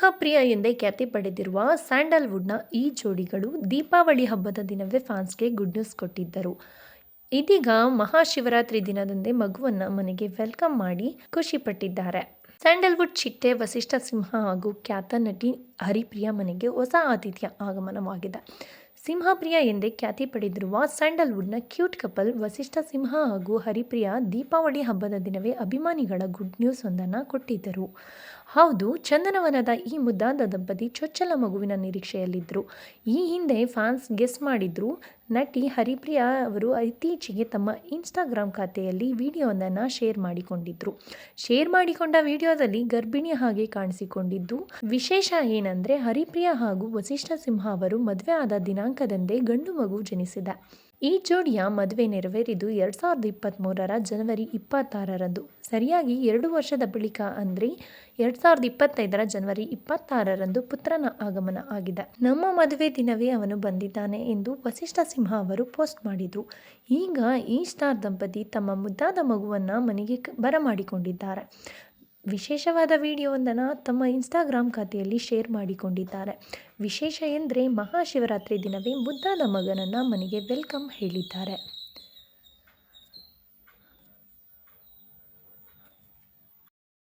ಸಿಂಹಪ್ರಿಯ ಎಂದೇ ಖ್ಯಾತಿ ಪಡೆದಿರುವ ಸ್ಯಾಂಡಲ್ವುಡ್ನ ಈ ಜೋಡಿಗಳು ದೀಪಾವಳಿ ಹಬ್ಬದ ದಿನವೇ ಫ್ಯಾನ್ಸ್ಗೆ ಗುಡ್ ನ್ಯೂಸ್ ಕೊಟ್ಟಿದ್ದರು. ಇದೀಗ ಮಹಾಶಿವರಾತ್ರಿ ದಿನದಂದೇ ಮಗುವನ್ನು ಮನೆಗೆ ವೆಲ್ಕಮ್ ಮಾಡಿ ಖುಷಿಪಟ್ಟಿದ್ದಾರೆ ಸ್ಯಾಂಡಲ್ವುಡ್ ಚಿಟ್ಟೆ ವಸಿಷ್ಠ ಸಿಂಹ ಹಾಗೂ ಖ್ಯಾತ ನಟಿ ಹರಿಪ್ರಿಯ ಮನೆಗೆ ಹೊಸ ಆತಿಥ್ಯ ಆಗಮನವಾಗಿದೆ. ಸಿಂಹಪ್ರಿಯ ಎಂದೇ ಖ್ಯಾತಿ ಪಡೆದಿರುವ ಸ್ಯಾಂಡಲ್ವುಡ್ನ ಕ್ಯೂಟ್ ಕಪಲ್, ವಸಿಷ್ಠ ಸಿಂಹ ಹಾಗೂ ಹರಿಪ್ರಿಯಾ ದೀಪಾವಳಿ ಹಬ್ಬದ ದಿನವೇ ಅಭಿಮಾನಿಗಳ ಗುಡ್ ನ್ಯೂಸ್ ಒಂದನ್ನು ಕೊಟ್ಟಿದ್ದರು. ಹೌದು, ಚಂದನವನದ ಈ ಮುದ್ದಾದ ದಂಪತಿ ಚೊಚ್ಚಲ ಮಗುವಿನ ನಿರೀಕ್ಷೆಯಲ್ಲಿದ್ದರು ಈ ಹಿಂದೆ ಫ್ಯಾನ್ಸ್ ಗೆಸ್ ಮಾಡಿದ್ರು. ನಟಿ ಹರಿಪ್ರಿಯಾ ಅವರು ಇತ್ತೀಚೆಗೆ ತಮ್ಮ ಇನ್ಸ್ಟಾಗ್ರಾಮ್ ಖಾತೆಯಲ್ಲಿ ವಿಡಿಯೋವನ್ನು ಶೇರ್ ಮಾಡಿಕೊಂಡಿದ್ರು. ಶೇರ್ ಮಾಡಿಕೊಂಡ ವಿಡಿಯೋದಲ್ಲಿ ಗರ್ಭಿಣಿಯ ಹಾಗೆ ಕಾಣಿಸಿಕೊಂಡಿದ್ದು. ವಿಶೇಷ ಏನಂದರೆ ಹರಿಪ್ರಿಯಾ ಹಾಗೂ ವಸಿಷ್ಠ ಸಿಂಹ ಅವರು ಮದುವೆ ಆದ ದಿನಾಂಕದಂದೇ ಗಂಡು ಮಗು ಜನಿಸಿದೆ. ಈ ಜೋಡಿಯ ಮದುವೆ ನೆರವೇರಿದ್ದು ಎರಡು ಸಾವಿರದ ಇಪ್ಪತ್ತ್ಮೂರರ ಜನವರಿ ಇಪ್ಪತ್ತಾರರಂದು. ಸರಿಯಾಗಿ ಎರಡು ವರ್ಷದ ಬಳಿಕ ಅಂದರೆ ಎರಡು ಸಾವಿರದ ಇಪ್ಪತ್ತೈದರ ಜನವರಿ ಇಪ್ಪತ್ತಾರರಂದು ಪುತ್ರನ ಆಗಮನ ಆಗಿದೆ. ನಮ್ಮ ಮದುವೆ ದಿನವೇ ಅವನು ಬಂದಿದ್ದಾನೆ ಎಂದು ವಸಿಷ್ಠ ಸಿಂಹ ಅವರು ಪೋಸ್ಟ್ ಮಾಡಿದರು. ಈಗ ಈ ಸ್ಟಾರ್ ದಂಪತಿ ತಮ್ಮ ಮುದ್ದಾದ ಮಗುವನ್ನು ಮನೆಗೆ ಬರಮಾಡಿಕೊಂಡಿದ್ದಾರೆ. ವಿಶೇಷವಾದ ವಿಡಿಯೋವೊಂದನ್ನು ತಮ್ಮ ಇನ್ಸ್ಟಾಗ್ರಾಮ್ ಖಾತೆಯಲ್ಲಿ ಶೇರ್ ಮಾಡಿಕೊಂಡಿದ್ದಾರೆ. ವಿಶೇಷ ಎಂದರೆ ಮಹಾಶಿವರಾತ್ರಿ ದಿನವೇ ಬುದ್ಧನ ಮಗನನ್ನು ಮನೆಗೆ ವೆಲ್ಕಮ್ ಹೇಳಿದ್ದಾರೆ.